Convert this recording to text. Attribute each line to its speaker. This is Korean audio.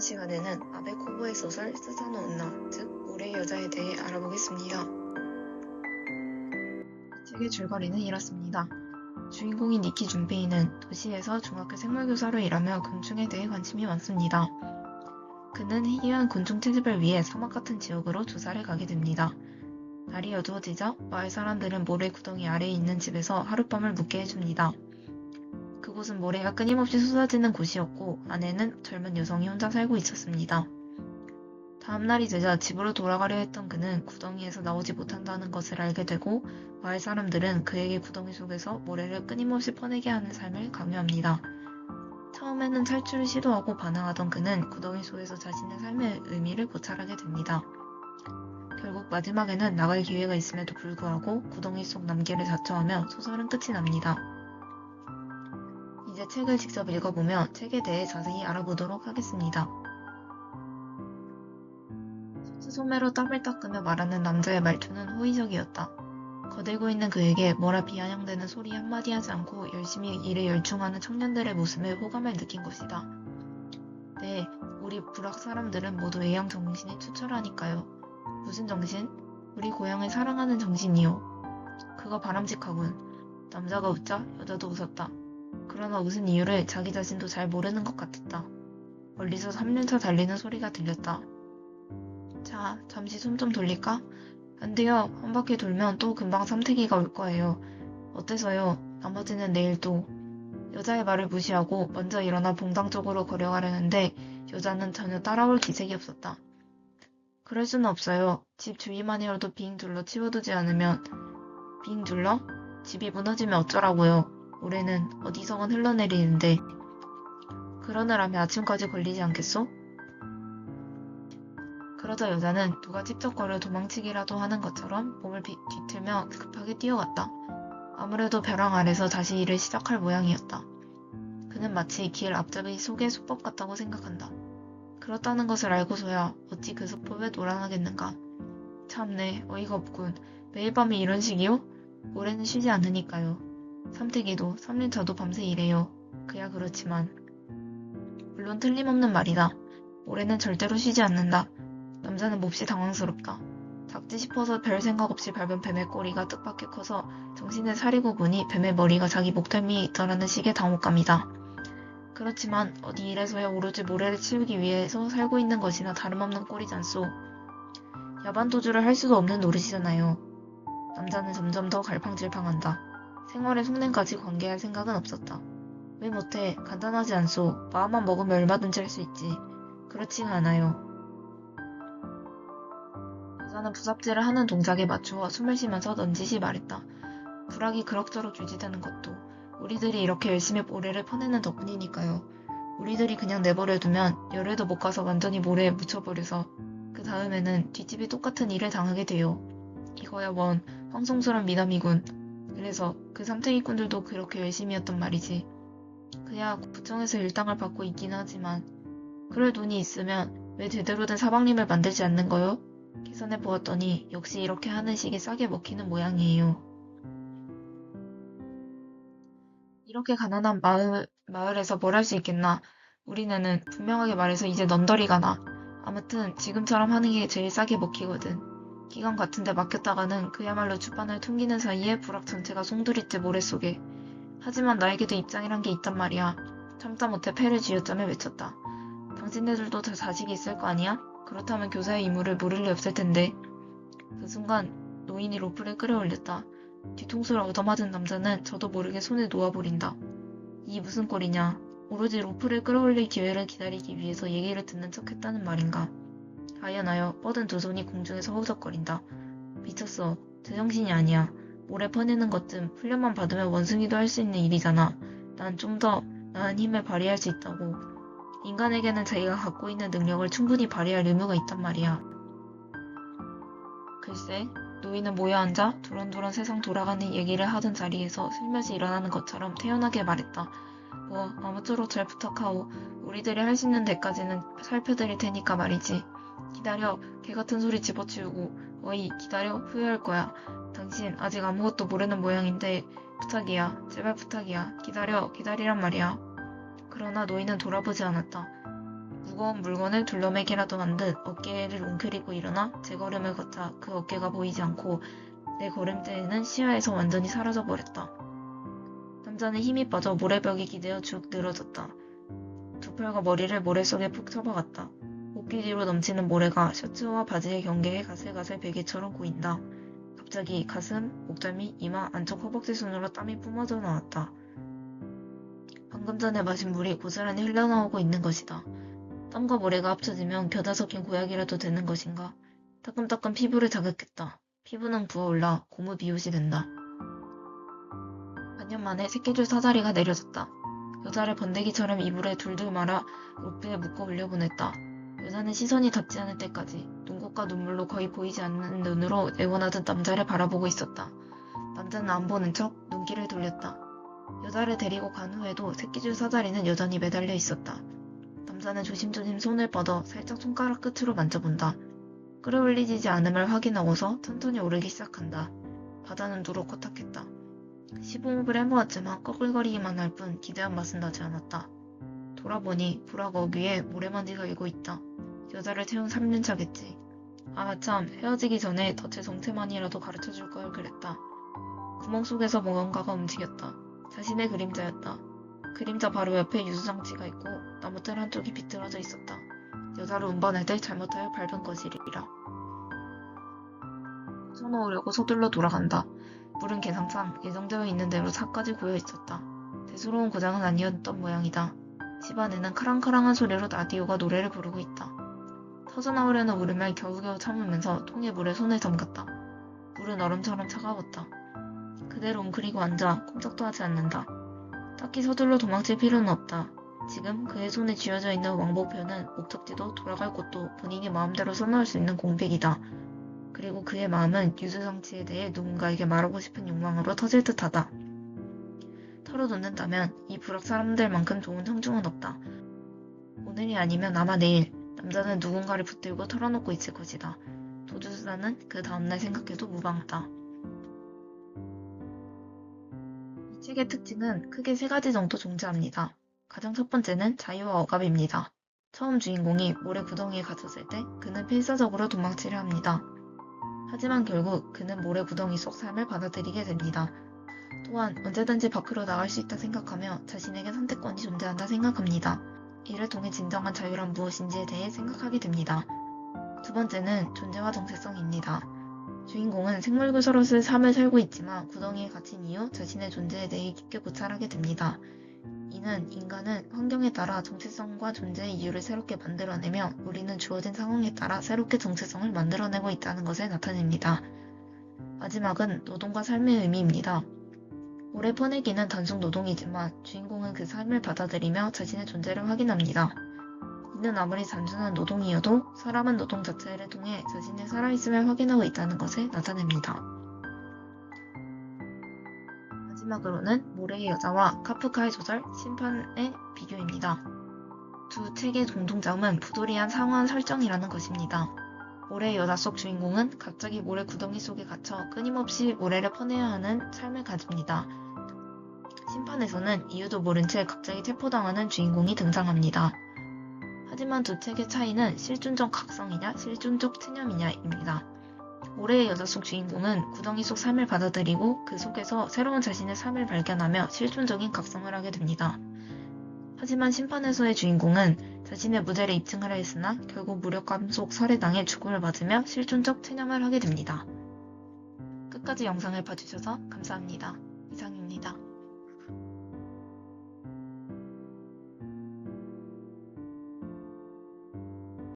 Speaker 1: 이번 시간에는 아베 코보의 소설 스사노 언나, 즉 모래의 여자에 대해 알아보겠습니다. 책의 줄거리는 이렇습니다. 주인공인 니키 준페이는 도시에서 중학교 생물교사로 일하며 곤충에 대해 관심이 많습니다. 그는 희귀한 곤충 채집을 위해 사막 같은 지역으로 조사를 가게 됩니다. 날이 어두워지자 마을 사람들은 모래 구덩이 아래에 있는 집에서 하룻밤을 묵게 해줍니다. 그곳은 모래가 끊임없이 쏟아지는 곳이었고 안에는 젊은 여성이 혼자 살고 있었습니다. 다음 날이 되자 집으로 돌아가려 했던 그는 구덩이에서 나오지 못한다는 것을 알게 되고 마을 사람들은 그에게 구덩이 속에서 모래를 끊임없이 퍼내게 하는 삶을 강요합니다. 처음에는 탈출을 시도하고 반항하던 그는 구덩이 속에서 자신의 삶의 의미를 고찰하게 됩니다. 결국 마지막에는 나갈 기회가 있음에도 불구하고 구덩이 속 남기를 자처하며 소설은 끝이 납니다. 이제 책을 직접 읽어보며 책에 대해 자세히 알아보도록 하겠습니다. 소스 소매로 땀을 닦으며 말하는 남자의 말투는 호의적이었다. 거들고 있는 그에게 뭐라 비아냥대는 소리 한마디 하지 않고 열심히 일에 열중하는 청년들의 모습에 호감을 느낀 것이다. 네, 우리 불악 사람들은 모두 외양 정신이 추철하니까요. 무슨 정신? 우리 고향을 사랑하는 정신이요. 그거 바람직하군. 남자가 웃자 여자도 웃었다. 그러나 웃은 이유를 자기 자신도 잘 모르는 것 같았다. 멀리서 3년차 달리는 소리가 들렸다. 자, 잠시 숨 좀 돌릴까? 안 돼요. 한 바퀴 돌면 또 금방 삼태기가 올 거예요. 어때서요? 나머지는 내일 또. 여자의 말을 무시하고 먼저 일어나 봉당 쪽으로 걸어가려는데 여자는 전혀 따라올 기색이 없었다. 그럴 수는 없어요. 집 주위만이라도 빙 둘러 치워두지 않으면 빙 둘러? 집이 무너지면 어쩌라고요. 모래는 어디서건 흘러내리는데 그러느라면 아침까지 걸리지 않겠소? 그러자 여자는 누가 찝쩍거려 도망치기라도 하는 것처럼 몸을 비- 뒤틀며 급하게 뛰어갔다. 아무래도 벼랑 아래서 다시 일을 시작할 모양이었다. 그는 마치 길 앞잡이 속의 수법 같다고 생각한다. 그렇다는 것을 알고서야 어찌 그 수법에 노란하겠는가. 참네, 어이가 없군. 매일 밤이 이런 식이요? 모레는 쉬지 않으니까요. 삼태기도 3년차도 밤새 일해요. 그야 그렇지만. 물론 틀림없는 말이다. 모레는 절대로 쉬지 않는다. 남자는 몹시 당황스럽다. 작지 싶어서 별 생각 없이 밟은 뱀의 꼬리가 뜻밖의 커서 정신을 차리고 보니 뱀의 머리가 자기 목덜미에 있더라는 식의 당혹감이다. 그렇지만 어디 이래서야 오로지 모래를 치우기 위해서 살고 있는 것이나 다름없는 꼴이잖소. 야반 도주를 할 수도 없는 노릇이잖아요. 남자는 점점 더 갈팡질팡한다. 생활에 속냄까지 관계할 생각은 없었다. 왜 못해? 간단하지 않소. 마음만 먹으면 얼마든지 할 수 있지. 그렇지가 않아요. 여자는 부삽질을 하는 동작에 맞추어 숨을 쉬면서 넌지시 말했다. 불악이 그럭저럭 유지되는 것도 우리들이 이렇게 열심히 모래를 퍼내는 덕분이니까요. 우리들이 그냥 내버려두면 열에도 못 가서 완전히 모래에 묻혀버려서 그 다음에는 뒷집이 똑같은 일을 당하게 돼요. 이거야 원 황송스런 미남이군. 그래서 그 삼태기꾼들도 그렇게 열심히 했단 말이지. 그야 구청에서 일당을 받고 있긴 하지만 그럴 돈이 있으면 왜 제대로 된 사방림을 만들지 않는 거요? 계산해 보았더니 역시 이렇게 하는 식이 싸게 먹히는 모양이에요. 이렇게 가난한 마을, 마을에서 뭘 할 수 있겠나? 우리네는 분명하게 말해서 이제 넌더리가 나. 아무튼 지금처럼 하는 게 제일 싸게 먹히거든. 기관 같은데 맡겼다가는 그야말로 주판을 퉁기는 사이에 불악 전체가 송두리째 모래 속에. 하지만 나에게도 입장이란 게 있단 말이야. 참다 못해 패를 쥐어짜며 외쳤다. 당신네들도 다 자식이 있을 거 아니야? 그렇다면 교사의 임무를 모를 리 없을 텐데. 그 순간 노인이 로프를 끌어올렸다. 뒤통수를 얻어맞은 남자는 저도 모르게 손을 놓아버린다. 이 무슨 꼴이냐. 오로지 로프를 끌어올릴 기회를 기다리기 위해서 얘기를 듣는 척 했다는 말인가. 아연하여 뻗은 두 손이 공중에서 허우적거린다. 미쳤어. 제정신이 아니야. 모래 퍼내는 것쯤 훈련만 받으면 원숭이도 할 수 있는 일이잖아. 난 좀 더 나은 힘을 발휘할 수 있다고. 인간에게는 자기가 갖고 있는 능력을 충분히 발휘할 의무가 있단 말이야. 글쎄, 노인은 모여 앉아 두런두런 세상 돌아가는 얘기를 하던 자리에서 슬며시 일어나는 것처럼 태연하게 말했다. 뭐, 아무쪼록 잘 부탁하오. 우리들이 할 수 있는 데까지는 살펴드릴 테니까 말이지. 기다려, 개 같은 소리 집어치우고. 어이, 기다려, 후회할 거야. 당신 아직 아무것도 모르는 모양인데, 부탁이야. 제발 부탁이야. 기다려, 기다리란 말이야. 그러나 노인은 돌아보지 않았다. 무거운 물건을 둘러매기라도 한 듯 어깨를 웅크리고 일어나 제 걸음을 걷자 그 어깨가 보이지 않고 내 걸음대에는 시야에서 완전히 사라져 버렸다. 남자는 힘이 빠져 모래벽에 기대어 쭉 늘어졌다. 두 팔과 머리를 모래 속에 푹 쳐박았다. 목기 뒤로 넘치는 모래가 셔츠와 바지의 경계에 가슬가슬 베개처럼 고인다. 갑자기 가슴, 목덜미, 이마, 안쪽 허벅지 순으로 땀이 뿜어져 나왔다. 방금 전에 마신 물이 고스란히 흘러나오고 있는 것이다. 땀과 모래가 합쳐지면 겨자 섞인 고약이라도 되는 것인가? 따끔따끔 피부를 자극했다. 피부는 부어올라 고무 비옷이 된다. 반년 만에 새끼줄 사다리가 내려졌다. 여자를 번데기처럼 이불에 둘둘 말아 로프에 묶어 올려보냈다. 여자는 시선이 닿지 않을 때까지 눈곱과 눈물로 거의 보이지 않는 눈으로 애원하던 남자를 바라보고 있었다. 남자는 안 보는 척 눈길을 돌렸다. 여자를 데리고 간 후에도 새끼줄 사다리는 여전히 매달려 있었다. 남자는 조심조심 손을 뻗어 살짝 손가락 끝으로 만져본다. 끌어올리지 않음을 확인하고서 천천히 오르기 시작한다. 바다는 누렇고 탁했다. 시봉흡을 해보았지만 꺼글거리기만 할 뿐 기대한 맛은 나지 않았다. 돌아보니 불악 어귀에 모래먼지가 일고 있다. 여자를 태운 3년 차겠지. 아 참 헤어지기 전에 덫의 정체만이라도 가르쳐 줄 걸 그랬다. 구멍 속에서 뭔가가 움직였다. 자신의 그림자였다. 그림자 바로 옆에 유수장치가 있고 나무틀 한쪽이 비틀어져 있었다. 여자를 운반할 때 잘못하여 밟은 것이리라. 쳐놓으려고 서둘러 돌아간다. 물은 개상상 예정되어 있는 대로 차까지 고여 있었다. 대수로운 고장은 아니었던 모양이다. 집안에는 카랑카랑한 소리로 라디오가 노래를 부르고 있다. 터져나오려는 울음을 겨우겨우 참으면서 통에 물에 손을 담갔다. 물은 얼음처럼 차가웠다. 그대로 웅크리고 앉아 꼼짝도 하지 않는다. 딱히 서둘러 도망칠 필요는 없다. 지금 그의 손에 쥐어져 있는 왕복표는 목적지도 돌아갈 곳도 본인이 마음대로 써놓을 수 있는 공백이다. 그리고 그의 마음은 유수장치에 대해 누군가에게 말하고 싶은 욕망으로 터질 듯하다. 털어놓는다면 이 불악 사람들만큼 좋은 청중은 없다. 오늘이 아니면 아마 내일 남자는 누군가를 붙들고 털어놓고 있을 것이다. 도주수단은 그 다음날 생각해도 무방하다. 이 책의 특징은 크게 세 가지 정도 존재합니다. 가장 첫 번째는 자유와 억압입니다. 처음 주인공이 모래 구덩이에 갇혔을 때 그는 필사적으로 도망치려 합니다. 하지만 결국 그는 모래 구덩이 속 삶을 받아들이게 됩니다. 또한 언제든지 밖으로 나갈 수 있다 생각하며 자신에게 선택권이 존재한다 생각합니다. 이를 통해 진정한 자유란 무엇인지에 대해 생각하게 됩니다. 두 번째는 존재와 정체성입니다. 주인공은 생물구서로서의 삶을 살고 있지만 구덩이에 갇힌 이후 자신의 존재에 대해 깊게 고찰하게 됩니다. 이는 인간은 환경에 따라 정체성과 존재의 이유를 새롭게 만들어내며 우리는 주어진 상황에 따라 새롭게 정체성을 만들어내고 있다는 것을 나타냅니다. 마지막은 노동과 삶의 의미입니다. 오래 퍼내기는 단순 노동이지만 주인공은 그 삶을 받아들이며 자신의 존재를 확인합니다. 이는 아무리 단순한 노동이어도 사람은 노동 자체를 통해 자신의 살아있음을 확인하고 있다는 것을 나타냅니다. 마지막으로는 모래의 여자와 카프카의 소설 심판의 비교입니다. 두 책의 공통점은 부도리한 상황 설정이라는 것입니다. 모래의 여자 속 주인공은 갑자기 모래 구덩이 속에 갇혀 끊임없이 모래를 퍼내야 하는 삶을 가집니다. 심판에서는 이유도 모른 채 갑자기 체포당하는 주인공이 등장합니다. 하지만 두 책의 차이는 실존적 각성이냐 실존적 체념이냐입니다. 모래의 여자 속 주인공은 구덩이 속 삶을 받아들이고 그 속에서 새로운 자신의 삶을 발견하며 실존적인 각성을 하게 됩니다. 하지만 심판에서의 주인공은 자신의 무죄를 입증하려 했으나 결국 무력감 속 살해당해 죽음을 맞으며 실존적 체념을 하게 됩니다. 끝까지 영상을 봐주셔서 감사합니다. 이상입니다.